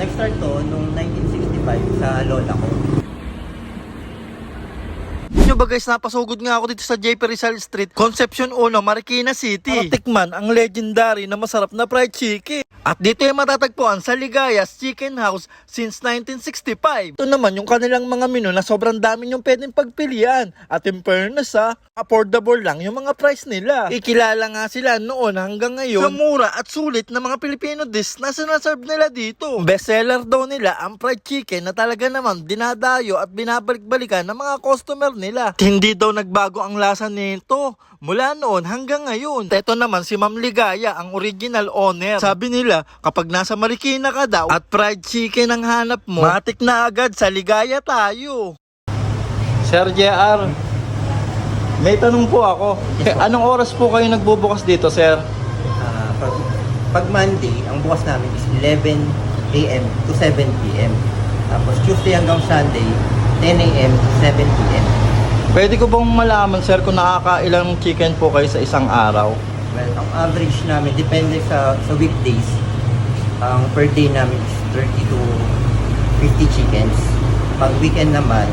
Nag-start to noong 1965 sa lola ko ba guys, napasugod nga ako dito sa JP Rizal Street, Concepcion 1, Marikina City. Para tikman ang legendary na masarap na fried chicken. At dito ay matatagpuan sa Ligayas Chicken House since 1965. Ito naman yung kanilang mga menu na sobrang dami yung pwedeng pagpilian. At in fairness ha, affordable lang yung mga price nila. Ikilala nga sila noon hanggang ngayon sa mura at sulit na mga Pilipino dish na sinaserve nila dito. Bestseller daw nila ang fried chicken na talaga naman dinadayo at binabalik-balikan ng mga customer nila. At hindi daw nagbago ang lasa nito mula noon hanggang ngayon. Ito naman si Ma'am Ligaya, ang original owner. Sabi nila, kapag nasa Marikina ka daw at fried chicken ang hanap mo, matik na agad sa Ligaya tayo. Sir JR, may tanong po ako. Anong oras po kayo nagbubukas dito, sir? Ah, pag, pag Monday, ang bukas namin is 11 a.m. to 7 p.m. Tapos Tuesday hanggang Sunday, 10 a.m. to 7 p.m. Pwede ko bang malaman, sir, kung nakakailang chicken po kayo sa isang araw? Well, ang average namin, depende sa, sa weekdays, ang per day namin is 30 to 50 chickens. Pag weekend naman,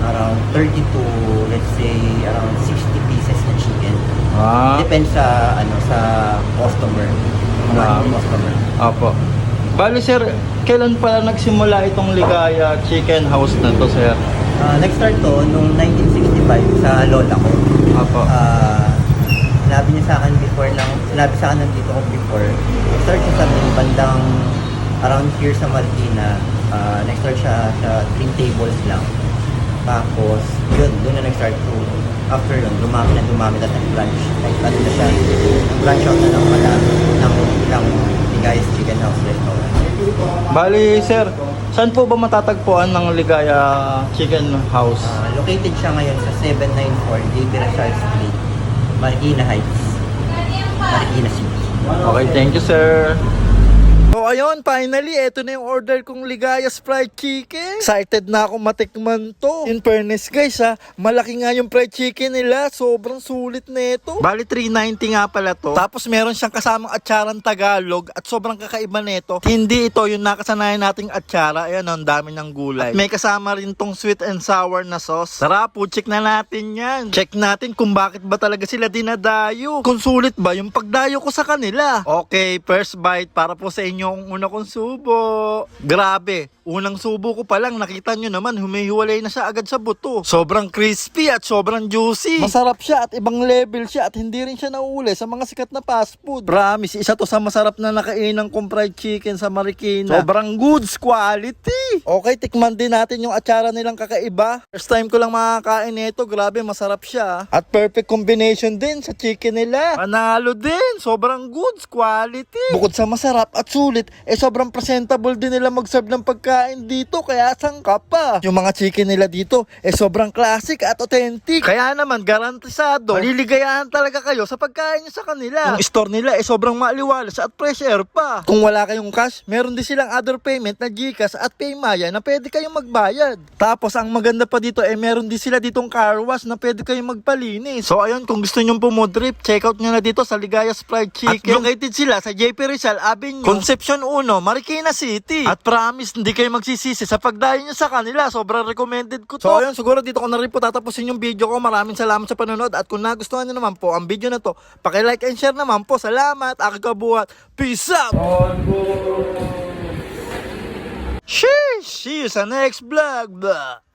around 30 to, let's say, around 60 pieces na chicken. Ah, Depende sa, ano, sa customer. Mga Ah. customer. opo. Bali, sir, kailan pala nagsimula itong Ligaya Chicken House na to, sir? Ah, nag-start to noong 1965 sa lola ko. Opo. Ah, sinabi niya sa akin before lang, sinabi sa akin nandito ko before. Nag-start siya sa may bandang around here sa Marikina. Ah, nag-start siya sa three tables lang. Tapos, yun, doon na nag-start to. After yun, dumami na dumami na nag-branch. Like, ano na siya, branch out na lang pala ng ilang Ligayas Chicken House Restaurant. Bali, sir, saan po ba matatagpuan ng Ligaya Chicken House? Ah, located siya ngayon sa 794 JB Rizal Street, Marikina Heights, Marikina City. Okay, thank you, sir. So ayun, finally, eto na yung order kong Ligayas Fried Chicken. Excited na ako matikman to. In fairness guys ha, malaki nga yung fried chicken nila. Sobrang sulit nito. Bali 390 nga pala to. Tapos meron siyang kasamang atsarang Tagalog at sobrang kakaiba nito. Hindi ito yung nakasanayan nating atsara. Ayan, ang dami ng gulay. At may kasama rin tong sweet and sour na sauce. Tara po, check na natin yan. Check natin kung bakit ba talaga sila dinadayo. Kung sulit ba yung pagdayo ko sa kanila. Okay, first bite para po sa inyo ang una kong subo. Grabe, unang subo ko pa lang nakita nyo naman humihiwalay na siya agad sa buto. Sobrang crispy at sobrang juicy. Masarap siya at ibang level siya at hindi rin siya nauuli sa mga sikat na fast food. Promise, isa to sa masarap na nakainan kong fried chicken sa Marikina. Sobrang goods quality. Okay, tikman din natin yung atsara nilang kakaiba. First time ko lang makakain nito, grabe masarap siya. At perfect combination din sa chicken nila. Panalo din, sobrang goods quality. Bukod sa masarap at sulit, eh sobrang presentable din nila mag-serve ng pagkain dito, kaya sangka pa. Yung mga chicken nila dito, eh sobrang classic at authentic. Kaya naman, garantisado, maliligayahan talaga kayo sa pagkain nyo sa kanila. Yung store nila, eh sobrang maaliwalas at fresh air pa. Kung wala kayong cash, meron din silang other payment na Gcash at Paymaya na pwede kayong magbayad. Tapos, ang maganda pa dito, eh meron din sila ditong car wash na pwede kayong magpalinis. So, ayun, kung gusto nyong pumudrip, check out nyo na dito sa Ligayas Fried Chicken. At located sila sa JP Rizal Avenue, Concepcion 1, Marikina City. At promise, hindi kayo magsisisi sa pagdayo nyo sa kanila. Sobrang recommended ko to. So, ayun, siguro dito ko na rin po tatapusin yung video ko. Maraming salamat sa panonood. At kung nagustuhan nyo naman po ang video na to, pakilike and share naman po. Salamat, aking kabuhat. Peace out! Sheesh! See you sa next vlog. Blah.